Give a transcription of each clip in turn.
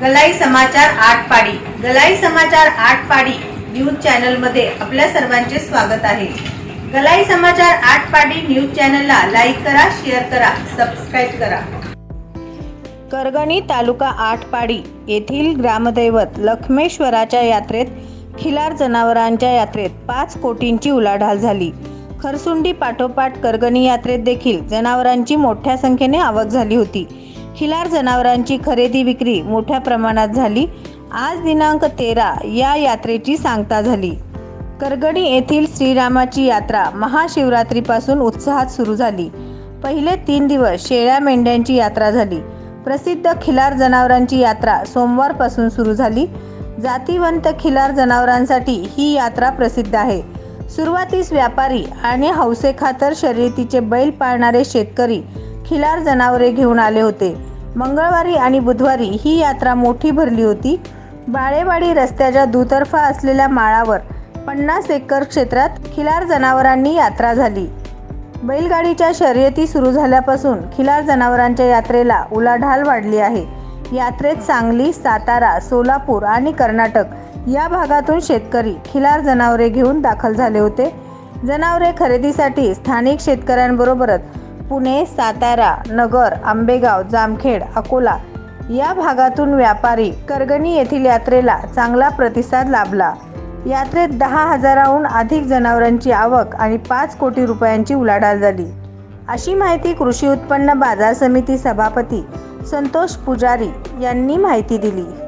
गलाई समाचार आठ पाडी गलाई समाचार आठ पाडी न्यूज चॅनलमध्ये आपल्या सर्वांचे स्वागत आहे. गलाई समाचार आठ पाडी न्यूज चॅनलला लाईक करा शेअर करा सबस्क्राईब करा. करगणी तालुका आठपाडी येथील ग्रामदैवत लक्ष्मेश्वराच्या यात्रेत खिलार जनावरांच्या यात्रेत पाच कोटींची उलाढाल झाली. खरसुंडी पाठोपाठ करगणी यात्रेत देखील जनावरांची मोठ्या संख्येने आवक झाली होती. खिलार जनावरांची खरेदी विक्री मोठ्या प्रमाणात झाली. आज दिनांक तेरा या यात्रेची सांगता झाली. करगणी येथील श्रीरामाची यात्रा महाशिवरात्रीपासून उत्साहात सुरू झाली. पहिले तीन दिवस शेळ्या मेंढ्यांची यात्रा झाली. प्रसिद्ध खिलार जनावरांची यात्रा सोमवारपासून सुरू झाली. जातीवंत खिलार जनावरांसाठी ही यात्रा प्रसिद्ध आहे. सुरुवातीस व्यापारी आणि हौसेखातर शर्यतीचे बैल पाळणारे शेतकरी खिलार जनावरे घेऊन आले होते. मंगळवारी आणि बुधवारी ही यात्रा मोठी भरली होती. बाळेवाडी रस्त्याच्या दुतर्फा असलेल्या माळावर पन्नास एकर क्षेत्रात खिलार जनावरांनी यात्रा झाली. बैलगाडीच्या शर्यती सुरू झाल्यापासून खिलार जनावरांच्या यात्रेला उलाढाल वाढली आहे. यात्रेत सांगली सातारा सोलापूर आणि कर्नाटक या भागातून शेतकरी खिलार जनावरे घेऊन दाखल झाले होते. जनावरे खरेदीसाठी स्थानिक शेतकऱ्यांबरोबरच पुणे सातारा नगर आंबेगाव जामखेड अकोला या भागातून व्यापारी करगणी येथील यात्रेला चांगला प्रतिसाद लाभला. यात्रेत दहा हजाराहून अधिक जनावरांची आवक आणि पाच कोटी रुपयांची उलाढाल झाली. अशी माहिती कृषी उत्पन्न बाजार समिती सभापती संतोष पुजारी यांनी माहिती दिली.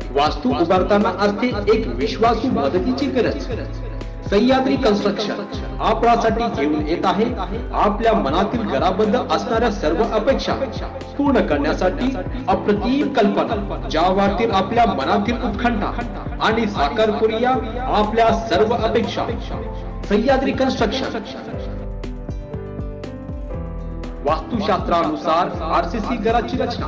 वास्तू उभारताना असते एक विश्वासू मदतीची गरज. सह्याद्री कन्स्ट्रक्शन आपल्यासाठी घेऊन येत आहे. आपल्या मनातील घराबद्दल असणाऱ्या सर्व अपेक्षा पूर्ण करण्यासाठी अप्रतिम कल्पना ज्या वाढतील आपल्या मनातील उत्खंठा आणि साकार करूया आपल्या सर्व अपेक्षा. सह्याद्री कन्स्ट्रक्शन वास्तुशास्त्रानुसार आरसीसी घराची रचना.